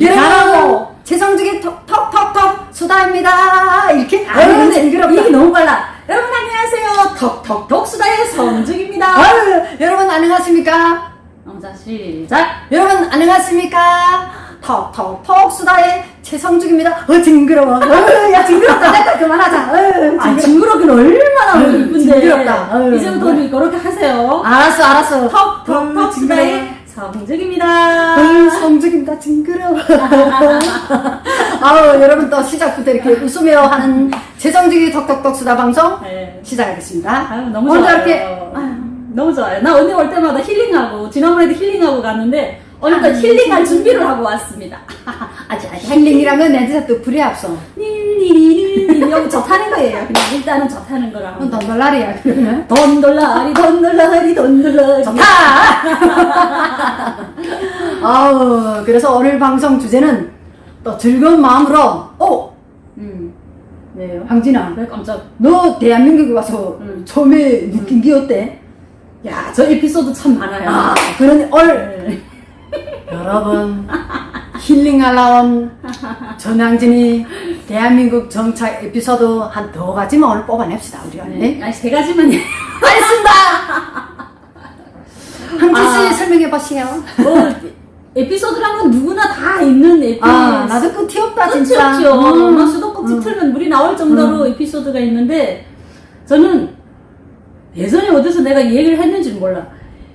가라고. 최성중의 톡톡톡톡 수다입니다 이렇게 아유, 근데 징그럽다. 이게 너무 빨라. 여러분 안녕하세요. 톡톡톡 수다의 성중입니다. 아유, 여러분 안녕하십니까 어, 자 시작. 여러분 안녕하십니까 톡톡톡 수다의 최성중입니다 어 징그러워 어, 야 징그럽다 됐다 그만하자 어, 아 징그러... 징그럽긴 얼마나 이쁜데. 징그럽다. 이제부터 그렇게 하세요. 알았어 알았어 톡톡톡 어, 수다의 성중입니다. 아유, 성적입니다. 징그러워. 아우, 여러분 또 시작부터 이렇게 웃으며 하는 재정직이 덕덕덕 수다 방송 네. 시작하겠습니다. 아유 너무 오늘도 좋아요. 이렇게, 아유, 너무 좋아요. 나 언니 올 때마다 힐링하고 지난번에도 힐링하고 갔는데 오늘도 아유. 힐링할 준비를 하고 왔습니다. 아직 아직 힐링이라면 내한테 또 불이 앞서. 닐니리 니 여기 좋다는 거예요. 그냥 일단은 좋다는 거라. 넌 덤벌날이야, 그러면. 돈돌라리 돈돌라리 돈돌라리 좋다! 아우, 그래서 오늘 방송 주제는 또 즐거운 마음으로, 어, 음. 네요. 황진아, 왜 깜짝. 너 대한민국에 와서 음. 처음에 느낀 게 어때? 야, 저 에피소드 참 많아요. 아, 그러니 오늘 네. 여러분 힐링하러 온 전향진이 대한민국 정착 에피소드 한 두 가지만 오늘 뽑아냅시다 우리가 네. 네. 아니, 세 가지만. 알겠습니다 한주씨 아. 설명해 보세요 뭐, 에피소드란 건 누구나 다 있는 에피소드. 아 나도 끝이 없다 끝이 진짜 없죠. 음. 막 수도꼭지 음. 틀면 물이 나올 정도로 에피소드가 있는데 저는 예전에 어디서 내가 이 얘기를 했는지 몰라.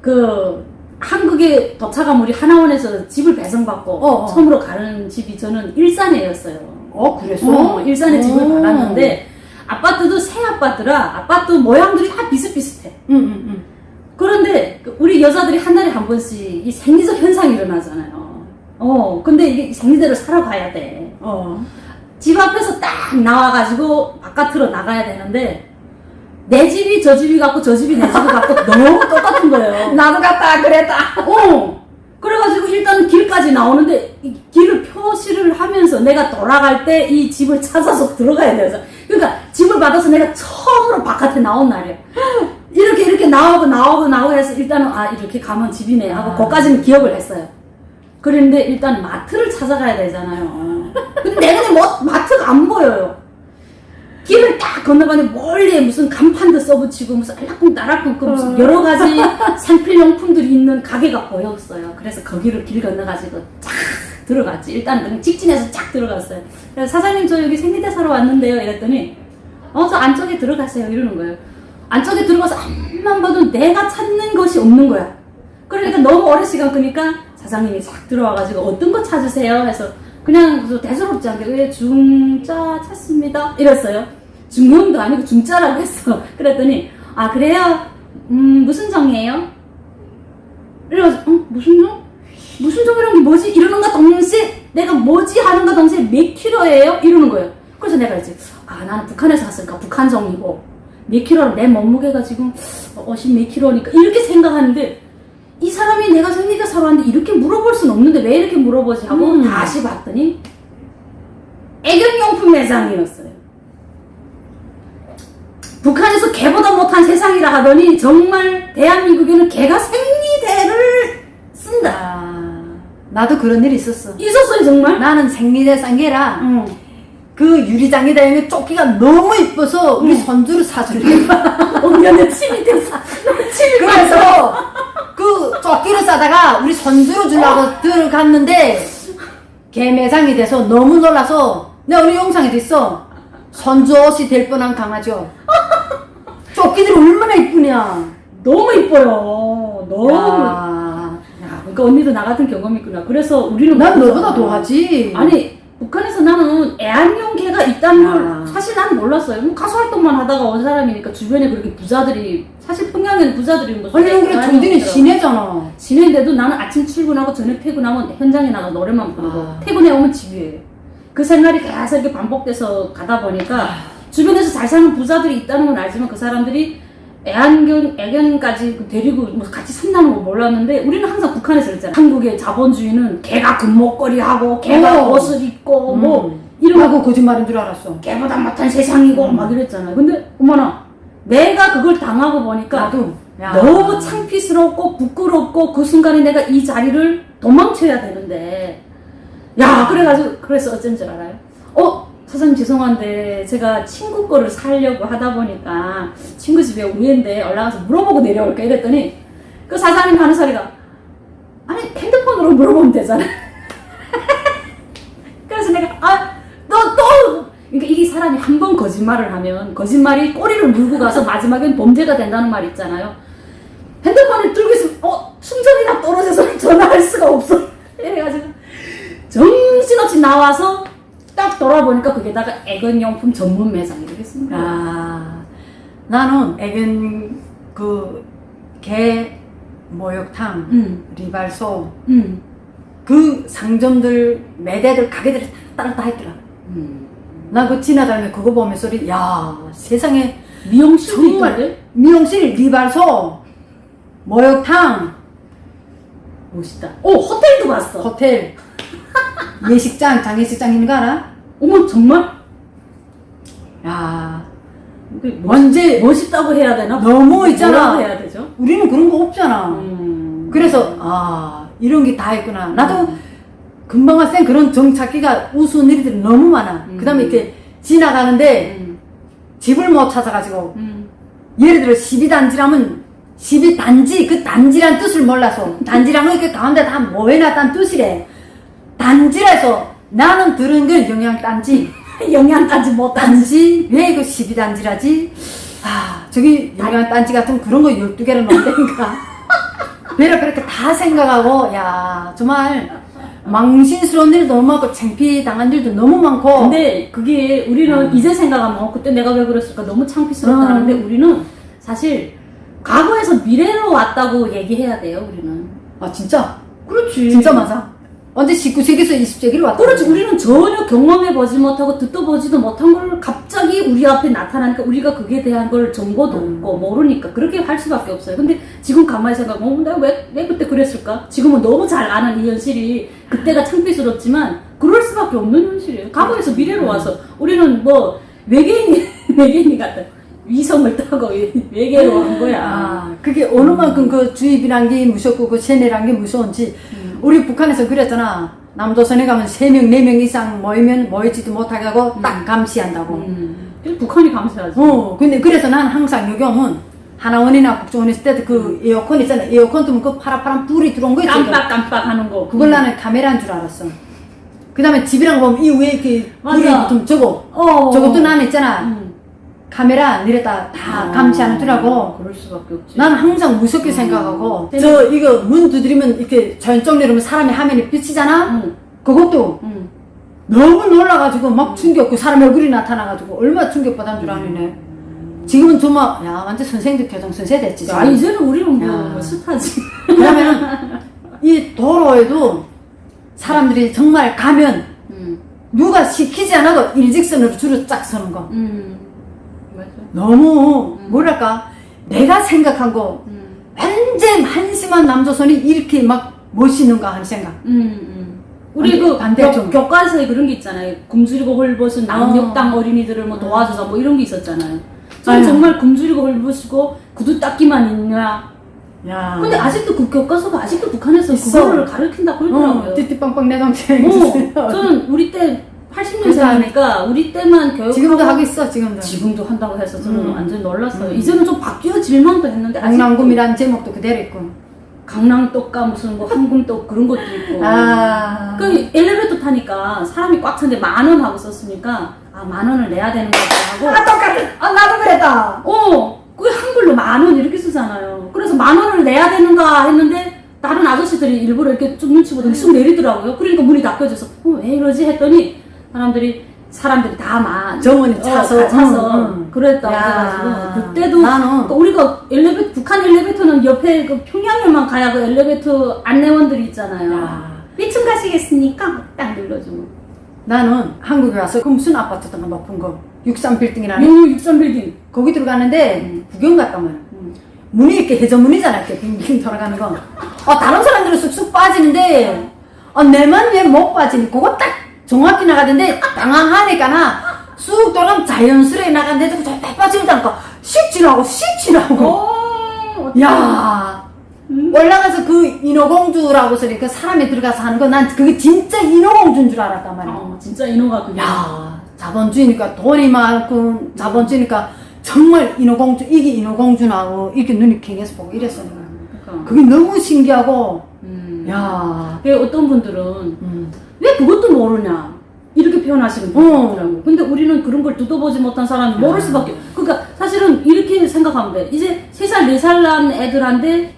그 한국에 도착한 우리 하나원에서 집을 배송받고 어, 어. 처음으로 가는 집이 저는 일산에였어요. 어 그랬어? 어, 일산에 집을 오. 받았는데 아파트도 새 아파트라 아파트 모양들이 다 비슷비슷해. 응, 응, 응. 그런데 그 우리 여자들이 한 달에 한 번씩 이 생리적 현상이 일어나잖아요. 어, 근데 이게 생리대로 살아가야 돼. 어. 집 앞에서 딱 나와가지고 바깥으로 나가야 되는데 내 집이 저 집이 같고 저 집이 내 집이 같고 너무 똑같은 거예요. 나도 갔다 그랬다 어. 그래가지고 일단은 길까지 나오는데 이 길을 표시를 하면서 내가 돌아갈 때 이 집을 찾아서 들어가야 돼서 그러니까 집을 받아서 내가 처음으로 바깥에 나온 날이야. 이렇게 이렇게 나오고 나오고 나오고 해서 일단은 아 이렇게 가면 집이네 하고 아. 거기까지는 기억을 했어요. 그런데 일단 마트를 찾아가야 되잖아요. 근데 내가 그냥 뭐, 마트가 안 보여요. 길을 딱 건너가니 멀리에 무슨 간판도 써붙이고 무슨 알락쿵 따락쿵 그 무슨 여러 가지 생필용품들이 있는 가게가 보였어요. 그래서 거기를 길 건너가지고 쫙 들어갔지. 일단 그냥 직진해서 쫙 들어갔어요. 그래서 사장님 저 여기 생리대 사러 왔는데요. 이랬더니 어 저 안쪽에 들어가세요. 이러는 거예요. 안쪽에 들어가서 앞만 봐도 내가 찾는 것이 없는 거야. 그러니까 너무 오랜 시간 끄니까 사장님이 싹 들어와가지고 어떤 거 찾으세요? 해서 그냥 그 대수롭지 않게 왜 중짜 찾습니다. 이랬어요. 중형도 아니고 중짜라고 했어. 그랬더니 아 그래요? 음 무슨 정이에요? 이래가지고 어 무슨 정? 무슨 정이란 게 뭐지? 이러는가 동시에 내가 뭐지 하는가 동시에 몇 킬로예요? 이러는 거예요. 그래서 내가 이제 아 나는 북한에서 왔으니까 북한 정이고 몇 킬로로 내 몸무게가 지금 50몇 킬로니까 이렇게 생각하는데 이 사람이 내가 생리대 사러 왔는데 이렇게 물어볼 순 없는데 왜 이렇게 물어보지 하고 음. 다시 봤더니 애견용품 매장이었어요. 북한에서 개보다 못한 세상이라 하더니 정말 대한민국에는 개가 생리대를 쓴다. 아, 나도 그런 일이 있었어 있었어요 정말? 나는 생리대 싼 게라 응. 그 유리장에 다니는 조끼가 너무 이뻐서 우리 손주를 사줄래 언니한테 침이 됐어. 침이 그래서 그 조끼를 싸다가 우리 손주로 주려고 들어갔는데 개매장이 돼서 너무 놀라서 내가 우리 영상에도 있어 손주 옷이 될 뻔한 강아지요 조끼들이 얼마나 이쁘냐 너무 이뻐요. 너무. 야, 야, 그러니까 언니도 나 같은 경험이 있구나. 그래서 우리는 난 모르잖아. 너보다 더 하지 아니 북한에서 나는 애완용 개가 있다는 걸 아. 사실 난 몰랐어요. 뭐 가수 활동만 하다가 온 사람이니까 주변에 그렇게 부자들이 사실 평양에는 부자들이 뭐 아니 애완용 정진이. 시내잖아 지낸데도 나는 아침 출근하고 저녁 퇴근하면 현장에 나가 노래만 부르고 아. 퇴근해 오면 집이에요. 그 생활이 계속 이렇게 반복돼서 가다 보니까 아. 주변에서 잘 사는 부자들이 있다는 건 알지만 그 사람들이 애완견, 애견까지 데리고 뭐 같이 산다는 거 몰랐는데 우리는 항상 북한에서 그랬잖아. 한국의 자본주의는 개가 금목걸이하고 개가 어. 옷을 입고 뭐 음. 이런 거 하고 거짓말인 줄 알았어 개보다 못한 세상이고 음. 막 이랬잖아요. 근데 어머나 내가 그걸 당하고 보니까 나도 야. 너무 창피스럽고 부끄럽고 그 순간에 내가 이 자리를 도망쳐야 되는데 야, 그래가지고, 그래서 어쩐 줄 알아요? 어, 사장님 죄송한데, 제가 친구 거를 사려고 하다 보니까, 친구 집에 우회인데 올라가서 물어보고 내려올까 이랬더니, 그 사장님 하는 소리가, 아니, 핸드폰으로 물어보면 되잖아. 그래서 내가, 아, 너 또! 그러니까 이게 사람이 한 번 거짓말을 하면, 거짓말이 꼬리를 물고 가서 마지막엔 범죄가 된다는 말 있잖아요. 핸드폰을 들고 있으면, 어, 충전이나 떨어져서 전화할 수가 없어. 정신없이 나와서 딱 돌아보니까 그게다가 애견용품 전문 매장이 되겠습니다. 아, 나는 애견 그개 목욕탕, 음, 리발소 음, 그 상점들 매대들 가게들이 다 따라 다 했더라. 음. 나그 지나다니면 그거 보면서 소리 야 세상에 미용실도 정말 있던데? 미용실, 리발소, 목욕탕, 멋있다. 오, 호텔도 봤어. 호텔, 예식장, 장례식장 있는 거 알아? 어머, 정말? 야 언제 멋있다고 해야 되나? 너무 있잖아. 뭐라고 해야 되죠? 우리는 그런 거 없잖아. 음. 그래서 아 이런 게 다 있구나. 나도 음. 금방 왔을 그런 정 찾기가 우스운 일들이 너무 많아. 음. 그다음에 이렇게 지나가는데 음. 집을 못 찾아가지고 음. 예를 들어 12단지라면 12단지 그 단지란 뜻을 몰라서 단지란 그 가운데 다 모여놨다는 뜻이래. 단지라서 나는 들은 건 영양단지. 영양까지 못 단지. 왜그 12단지라지? 아 저기 영양단지 같은 그런 거 12개를 넣는다니까 베라 그렇게 다 생각하고 야 정말 망신스러운 일도 너무 많고 창피 당한 일도 너무 많고. 근데 그게 우리는 이제 생각하면 어, 그때 내가 왜 그랬을까? 너무 창피스럽다는데 음. 우리는 사실 과거에서 미래로 왔다고 얘기해야 돼요 우리는. 아 진짜? 그렇지. 진짜 맞아 언제 19세기에서 20세기로 왔다. 그렇지. 우리는 전혀 경험해 보지 못하고 듣도 보지도 못한 걸 갑자기 우리 앞에 나타나니까 우리가 그게 대한 걸 정보도 음. 없고 모르니까 그렇게 할 수밖에 없어요. 근데 지금 가만히 생각하면 어, 내가 왜, 왜 그때 그랬을까? 지금은 너무 잘 아는 이 현실이 그때가 창피스럽지만 그럴 수밖에 없는 현실이에요. 과거에서 미래로 와서 우리는 뭐 외계인 외계인이 같다 위성을 타고 외계로 한 거야 아 그게 어느 만큼 그 주입이란 게 무섭고 그 세뇌란 게 무서운지 우리 북한에서 그랬잖아 남조선에 가면 3명 4명 이상 모이면 모이지도 못하게 하고 딱 감시한다고 음. 북한이 감사하지 어, 근데 그래서 난 항상 요경은 하나원이나 국정원 있을 때도 그 에어컨 있잖아. 에어컨 뜨면 그 파랗파란 불이 들어온 거 있지. 깜빡깜빡 하는 거 그걸 나는 카메라인 줄 알았어. 그 다음에 집이랑 보면 이 위에 이렇게 불이 맞아. 좀 저거. 어. 저것도 나는 있잖아. 음. 카메라 내렸다 다 아, 감시하는 줄하고. 그럴 수밖에 없지. 난 항상 무섭게 생각하고. 음. 저 이거 문 두드리면 이렇게 전쪽 내리면 사람의 화면이 비치잖아. 응, 그것도 응. 너무 놀라가지고 막 충격, 그 사람 얼굴이 나타나가지고 얼마나 충격받은 줄 아니네. 지금은 정말, 야, 완전 선생들 교정 선생 됐지. 야, 지금. 이제는 우리는 뭐, 야. 뭐 스타지. 그러면 이 도로에도 사람들이 정말 가면 응, 누가 시키지 않아도 일직선으로 줄을 쫙 서는 거. 응. 맞아. 너무, 음. 뭐랄까, 내가 생각한 거, 응, 완전 한심한 남조선이 이렇게 막 멋있는가 하는 생각. 응, 응. 우리 그 반대쪽. 교, 교과서에 그런 게 있잖아요. 굶주리고 헐벗은 남녘땅 어린이들을 뭐 도와줘서 뭐 이런 게 있었잖아요. 저는. 정말 굶주리고 헐벗이고 구두 닦기만 있냐. 야. 근데 아직도 그 교과서가 아직도 북한에서 있어. 그거를 가르친다고 그러더라고요. 어, 띠띠빵빵 내 동생. 어, 저는 우리 때 80년생이니까 우리 때만 교육 지금도 하고 있어, 지금도. 지금도 한다고 해서 저는 음. 완전 놀랐어요. 음. 이제는 좀 바뀌어질만도 했는데 아직도 강남구미라는 제목도 그대로 있고. 강낭떡과 무슨 뭐 항궁떡 그런 것도 있고. 아. 그 엘리베이터 타니까 사람이 꽉 찼는데 만 원 하고 썼으니까 아 만 원을 내야 되는 거고 아, 똑같아. 아, 나도 그랬다. 어 그게 한글로 만 원 이렇게 쓰잖아요. 그래서 만 원을 내야 되는가 했는데 다른 아저씨들이 일부러 이렇게 좀 눈치 보더니 쑥 내리더라고요. 그러니까 문이 닫혀져서 어, 왜 이러지 했더니 사람들이 사람들이 다만 정원이 차서. 다 차서 응, 응. 그랬다고 야, 해가지고 그때도 나는- 우리가 엘리베이터 북한 엘리베이터는 옆에 그 평양에만 가야 그 엘리베이터 안내원들이 있잖아요. 야. 몇 층 가시겠습니까? 딱 눌러주고. 나는 한국에 와서 그 무슨 아파트던가 높은 거 63빌딩이라는 오, 63빌딩. 거기 들어가는데 음. 구경 갔단 말이야 음. 문이 이렇게 회전문이잖아 이렇게 빙빙 돌아가는 거 아, 다른 사람들은 쑥쑥 빠지는데 아, 내만 왜 못 빠지니 그거 딱 정확히 나가던데 당황하니까 나 쑥 돌아가면 자연스레 나가는데도 저딱 빠지니까 씩 지나고 씩 지나고 오, 야 음. 올라가서 그 인어공주라고 소리 그 사람이 들어가서 하는 거 난 그게 진짜 인어공주인 줄 알았단 말이야. 어, 진짜 인호가 그게. 야 자본주의니까 돈이 많고 자본주의니까 정말 인어공주 이게 인어공주나고 이렇게 눈이 캥해서 보고 이랬어 내가. 그러니까. 그게 너무 신기하고 음. 야그 어떤 분들은 음. 왜 그것도 모르냐 이렇게 표현하시는 분이 어. 근데 우리는 그런 걸 두어보지 못한 사람이 모를 수밖에. 그러니까 사실은 이렇게 생각하면 돼. 이제 세 살 네 살 난 애들한테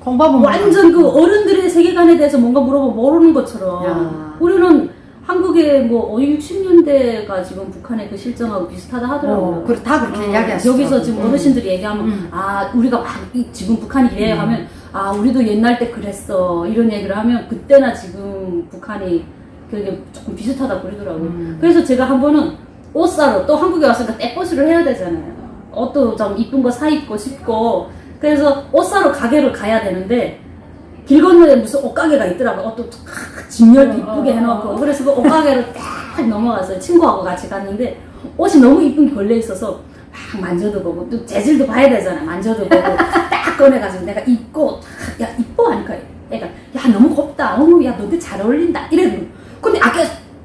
공부하면 완전 그 어른들의 세계관에 대해서 뭔가 물어보면 모르는 것처럼 야. 우리는 한국의 뭐 60년대가 지금 북한의 그 실정하고 비슷하다 하더라고요. 어, 그래, 다 그렇게 이야기하시죠. 여기서 지금 음. 어르신들이 얘기하면 음. 아 우리가 막 이- 지금 북한이 이래 하면 아 우리도 옛날 때 그랬어 이런 얘기를 하면 그때나 지금 북한이 그게 조금 비슷하다 그러더라고요. 음. 그래서 제가 한 번은 옷 사러 또 한국에 왔으니까 떼버스를 해야 되잖아요. 옷도 좀 이쁜 거 사 입고 싶고 그래서 옷 사러 가게를 가야 되는데 길 건너에 무슨 옷가게가 있더라고요. 옷도 탁 진열도 이쁘게 어, 어, 해놓고 어. 그래서 그 옷가게를 딱 넘어갔어요. 친구하고 같이 갔는데 옷이 너무 이쁜 게 걸려 있어서 막 만져도 보고 또 재질도 봐야 되잖아. 만져도 보고 딱 꺼내가지고 내가 입고 탁, 야 이뻐 하니까 애가 야 너무 곱다. 어머 야 너한테 잘 어울린다. 이래.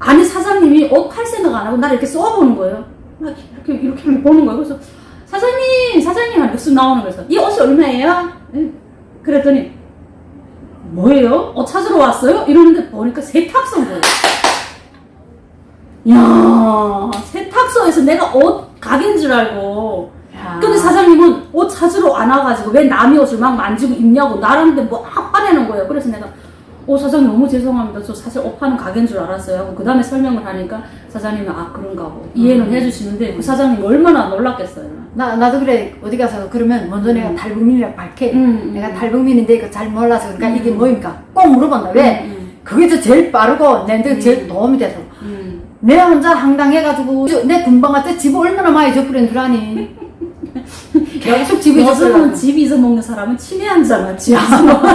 안에 사장님이 옷팔 생각 안 하고 나를 이렇게 쏘아보는 거예요. 막 이렇게 이렇게 보는 거예요. 그래서 사장님 사장님 하니까 쓱 나오는 거예요. 이 옷이 얼마예요? 응? 그랬더니 뭐예요? 옷 찾으러 왔어요? 이러는데 보니까 세탁소인 거예요. 야 세탁소에서 내가 옷 가게인 줄 알고 야. 근데 사장님은 옷 찾으러 안 와가지고 왜 남의 옷을 막 만지고 입냐고 나라는데 뭐막 화내는 거예요. 그래서 내가 어 사장님 너무 죄송합니다. 저 사실 옷 파는 가게인 줄 알았어요. 하고 그 다음에 설명을 하니까 사장님은 아 그런가 고 이해는 해주시는데 그 사장님 얼마나 놀랐겠어요. 나, 나도 그래 어디 가서 그러면 먼저 내가 탈북민이라고 밝혀 음, 내가 음. 탈북민인데 이거 잘 몰라서 그러니까 음. 이게 뭐입니까 꼭 물어본다 왜 음, 그게 저 제일 빠르고 내한테 음. 제일 도움이 돼서 음. 내가 혼자 황당해가지고 저- 내 군방 갈때 집 얼마나 많이 져버린 줄 아니 계속 집에 요즘은 져버려 집 잊어먹는 사람은 치매환자만 집 잊어먹어.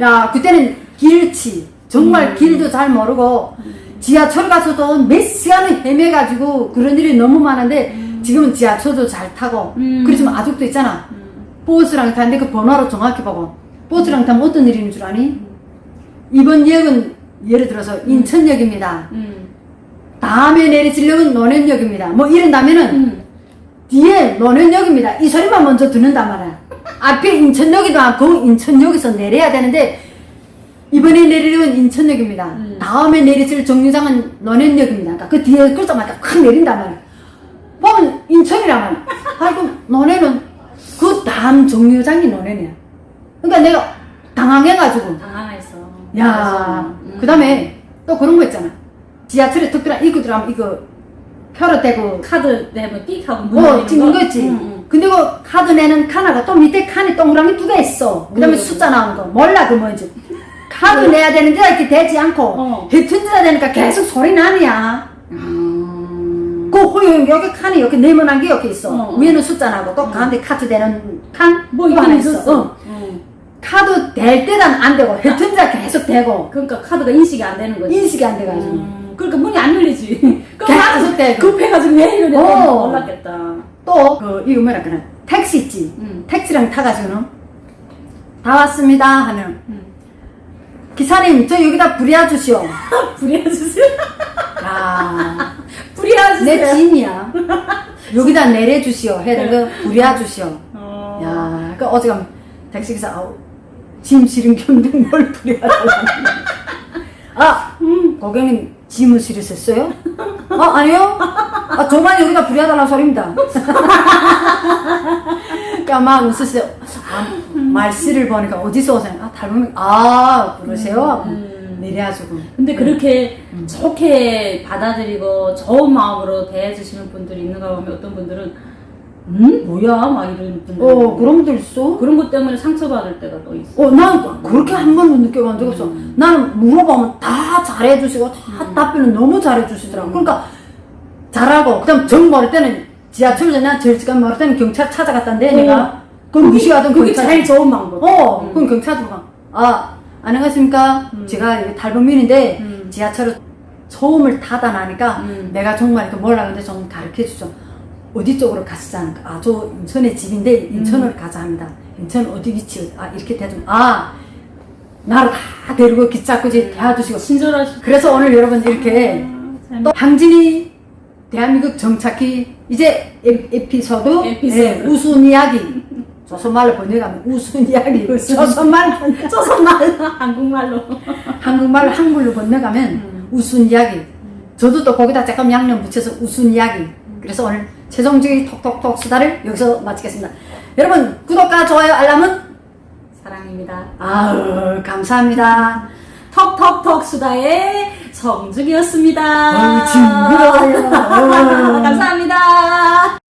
야 그때는 길치 정말 음. 길도 잘 모르고 지하철 가서도 몇 시간을 헤매가지고 그런 일이 너무 많은데 지금은 지하철도 잘 타고 음. 그렇지만 아직도 있잖아 버스랑 타는데 그 번호로 정확히 보고 버스랑 타면 어떤 일인 줄 아니? 이번 역은 예를 들어서 인천역입니다. 음. 다음에 내리실 역은 논현역입니다. 뭐 이런다면은 음. 뒤에 논현역입니다. 이 소리만 먼저 듣는단 말이야. 앞에 인천역이도 않고 인천역에서 내려야 되는데 이번에 내리는 건 인천역입니다. 음. 다음에 내리실 정류장은 논현역입니다. 그러니까 그 뒤에 글자마다 확 내린단 말이야. 보면 인천이란 말이야. 아이고 논현은 그 다음 정류장이 논현이야. 그러니까 내가 당황해가지고 당황했어. 야, 음. 그 다음에 또 그런 거 있잖아. 지하철에 특별한 입구 들어가면 이거 표로 떼고 카드 내면 삑 하고 문뭐 열리는 찍는 거? 거 있지. 응, 응. 근데 그 카드 내는 칸하고 또 밑에 칸이 동그라미 두 개 있어. 그 다음에 숫자 나오는 거. 몰라, 그 뭔지. 카드 내야 되는데 이렇게 되지 않고, 어. 헤튼지라 되니까 계속 소리 나느냐. 음. 그 호용 여기 칸이 이렇게 네모난 게 여기 있어. 어, 어. 위에는 숫자 나고 또 가운데 카드 되는 칸? 뭐 있긴 하나 있었어. 어. 응. 카드 될 때는 안 되고, 헤튼지라 계속 되고, 그러니까 카드가 인식이 안 되는 거지. 인식이 안 돼가지고. 음, 그러니까 문이 안 열리지. 그럼 계속 떼고. 급해가지고 왜 이러냐 어. 놀랐겠다. 또, 그, 이거 뭐라 그래. 택시 있지. 음. 택시랑 타가지고는 다 왔습니다 하면 음. 기사님 저 여기다 불이야 주시오. 불이해주세요. 야, 불이해주세요. 내 짐이야. 여기다 내려 주시오. 해야 그 불이야 주시오. 어. 야, 그 어제 가면 택시 기사 아우 짐 실은 겸도 뭘 불이야 달라는 아, 음. 고객님 짐을 실으셨어요? 아, 아니요. 아, 저만 여기다 불이야 달라는 소리입니다. 그러니까 막 웃으세요. 아, 말씨를 보니까 어디서 오세요? 아, 닮으면, 아, 그러세요? 하고 음. 내려가지고. 근데 그렇게 음. 좋게 받아들이고 좋은 마음으로 대해주시는 분들이 있는가 보면 어떤 분들은 음 뭐야 막 이런 분들 어, 그런 분들 있어? 그런 것 때문에 상처받을 때가 또 있어. 어, 난 그렇게 한 번도 느껴본 적 없어. 음. 나는 물어보면 다 잘해주시고, 다 음. 답변을 너무 잘해주시더라고. 음. 그러니까, 잘하고, 그 다음 정 모를 때는 지하철에서 난 절지간 모를 때는 경찰 찾아갔단데, 어. 내가. 그럼 무시하던 그게 경찰. 제일 좋은 방법. 어, 음. 그럼 경찰 들어가. 아, 안녕하십니까. 음. 제가 탈북민인데, 음. 지하철을 처음을 타다 나니까, 음. 내가 정말 몰라 근데 좀 가르쳐 주죠. 어디 쪽으로 가시자는 거. 아, 저 인천에 집인데 인천으로 가자 합니다. 인천 어디 위치? 아, 이렇게 대좀 아, 나를 다 데리고 기 잡고 이제 대화주시고. 친절하시. 그래서 오늘 여러분 이렇게 또 항진이 대한민국 정착기 이제 에- 에피소드, 에피소드. 예, 우스운 이야기 조선말로 번역하면 우스운 이야기 조선말 조선말 한국말로. 한국말로 한글로 번역하면 음. 우스운 이야기 저도 또 거기다 조금 양념 붙여서 우스운 이야기 그래서 오늘 최종적인 톡톡톡 수다를 여기서 마치겠습니다 여러분 구독과 좋아요 알람은 사랑입니다. 아우 감사합니다 톡톡톡 수다의 성준이었습니다. 어우, 징그러워요. 감사합니다.